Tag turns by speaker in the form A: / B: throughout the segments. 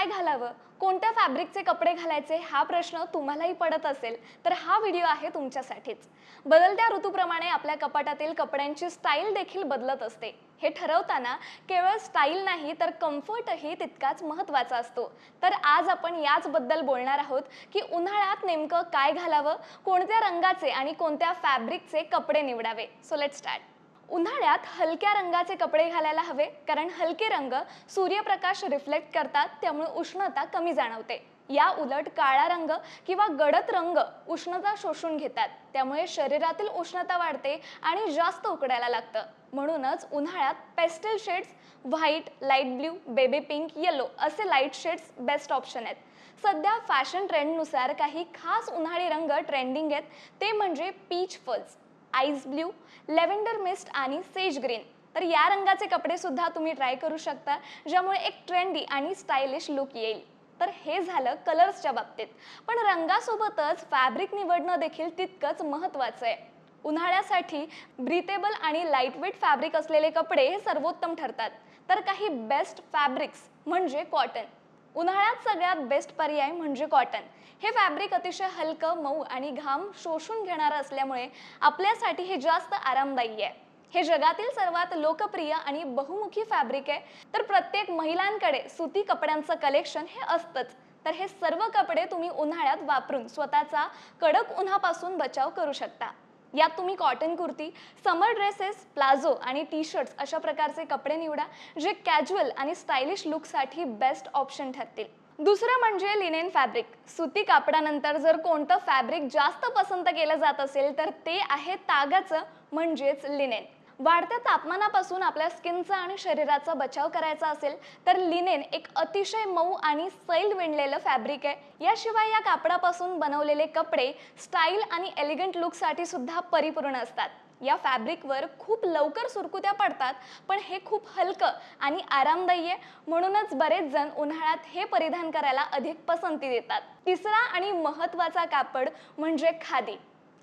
A: काय घालावं? कोणत्या फॅब्रिकचे कपडे घालायचे? हा प्रश्न तुम्हालाही पडत असेल. तर हा व्हिडिओ आहे तुमच्यासाठीच. बदलत्या ऋतूप्रमाणे आपल्या कपाटातील कपड्यांची स्टाईल देखील बदलत असते. हे ठरवताना केवळ स्टाईल नाही तर कम्फर्टही तितकाच महत्त्वाचा असतो. तर आज आपण याचबद्दल बोलणार आहोत की उन्हाळ्यात नेमकं काय घालावं? कोणत्या रंगाचे आणि कोणत्या फॅब्रिकचे कपडे निवडावे? सो लेट स्टार्ट उन्हाळ्यात हलक्या रंगाचे कपडे घालायला हवे कारण हलके रंग सूर्यप्रकाश रिफ्लेक्ट करतात त्यामुळे उष्णता कमी जाणवते. या उलट काळा रंग किंवा गडद रंग उष्णता शोषून घेतात त्यामुळे शरीरातील उष्णता वाढते आणि जास्त उकडायला लागतं. म्हणूनच उन्हाळ्यात pastel shades white light blue baby pink yellow असे लाइट शेड्स बेस्ट ऑप्शन आहेत. सध्या फॅशन ट्रेंडनुसार काही खास उन्हाळी रंग ट्रेंडिंग आहेत ते म्हणजे peach fuzz ice blue lavender mist आणि सेज ग्रीन. तर या रंगाचे कपडे सुद्धा तुम्ही ट्राय करू शकता ज्यामुळे एक ट्रेंडी आणि स्टायलिश लुक येईल. तर हे झालं कलर्सच्या बाबतीत. पण रंगासोबतच फॅब्रिक निवडणं देखील तितकंच महत्त्वाचं आहे. उन्हाळ्यासाठी ब्रिथेबल आणि लाईटवेट फॅब्रिक असलेले कपडे हे सर्वोत्तम ठरतात. तर काही बेस्ट फॅब्रिक्स म्हणजे कॉटन उन्हाळ्यात सगळ्यात बेस्ट पर्याय म्हणजे कॉटन हे फॅब्रिक अतिशय हलकं मऊ आणि घाम शोषून घेणारं असल्यामुळे आपल्यासाठी हे जास्त आरामदायी आहे. हे जगातील सर्वात लोकप्रिय आणि बहुमुखी फॅब्रिक आहे. तर प्रत्येक महिलांकडे सुती कपड्यांचं कलेक्शन हे असतंच. तर हे सर्व कपडे तुम्ही उन्हाळ्यात वापरून स्वतःचा कडक उन्हापासून बचाव करू शकता. यात तुम्ही cotton kurti summer dresses palazzo आणि टी शर्ट्स अशा प्रकारचे कपडे निवडा जे कॅज्युअल आणि स्टायलिश लुकसाठी बेस्ट ऑप्शन ठरतील. दुसरं म्हणजे लिनेन फॅब्रिक सुती कापडानंतर जर कोणतं फॅब्रिक जास्त पसंत केलं जात असेल तर ते आहे तागाचं म्हणजेच लिनेन वाढत्या तापमानापासून आपल्या स्किनचा आणि शरीराचा बचाव करायचा असेल तर लिनेन एक अतिशय मऊ आणि सैल विणलेलं फॅब्रिक आहे. याशिवाय या कापडापासून बनवलेले कपडे स्टाईल आणि एलिगंट लुकसाठी सुद्धा परिपूर्ण असतात. या फॅब्रिकवर खूप लवकर सुरकुत्या पडतात पण हे खूप हलकं आणि आरामदायी आहे. म्हणूनच बरेच जण उन्हाळ्यात हे परिधान करायला अधिक पसंती देतात. तिसरा आणि महत्त्वाचा कापड म्हणजे खादी.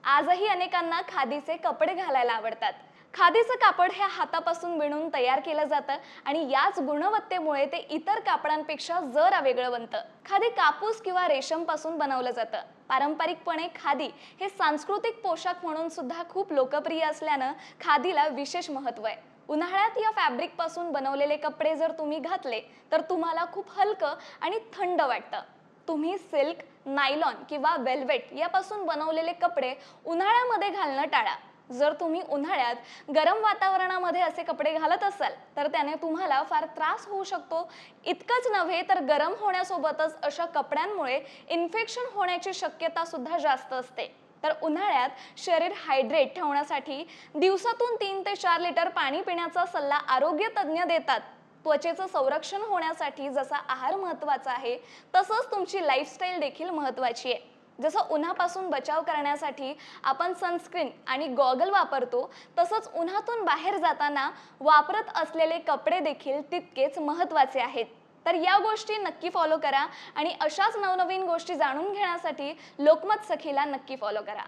A: आजही अनेकांना खादीचे कपडे घालायला आवडतात. खादीचं कापड हे हातापासून विणून तयार केलं जातं आणि याच गुणवत्तेमुळे ते इतर कापडांपेक्षा जरा वेगळं बनतं. खादी कापूस किंवा रेशमपासून बनवलं जातं. पारंपरिकपणे खादी हे सांस्कृतिक पोशाख म्हणून सुद्धा खूप लोकप्रिय असल्यानं खादीला विशेष महत्त्व आहे. उन्हाळ्यात या फॅब्रिकपासून बनवलेले कपडे जर तुम्ही घातले तर तुम्हाला खूप हलकं आणि थंड वाटतं. तुम्ही सिल्क नायलॉन किंवा वेल्वेट यापासून बनवलेले कपडे उन्हाळ्यामध्ये घालणं टाळा. जर तुम्ही उन्हाळ्यात गरम वातावरणामध्ये असे कपडे घालत असाल तर त्याने तुम्हाला फार त्रास होऊ शकतो. इतकंच नव्हे तर गरम होण्यासोबतच अशा कपड्यांमुळे इन्फेक्शन होण्याची शक्यता सुद्धा जास्त असते. तर उन्हाळ्यात शरीर हायड्रेट ठेवण्यासाठी दिवसातून तीन ते चार लिटर पाणी पिण्याचा सल्ला आरोग्य तज्ज्ञ देतात. त्वचेचं संरक्षण होण्यासाठी जसा आहार महत्त्वाचा आहे तसंच तुमची लाईफस्टाईल देखील महत्त्वाची आहे. जसं उन्हापासून बचाव करण्यासाठी आपण सनस्क्रीन आणि गॉगल वापरतो तसंच उन्हातून बाहेर जाताना वापरत असलेले कपडे देखील तितकेच महत्त्वाचे आहेत. तर या गोष्टी नक्की फॉलो करा आणि अशाच नवनवीन गोष्टी जाणून घेण्यासाठी लोकमत सखीला नक्की फॉलो करा.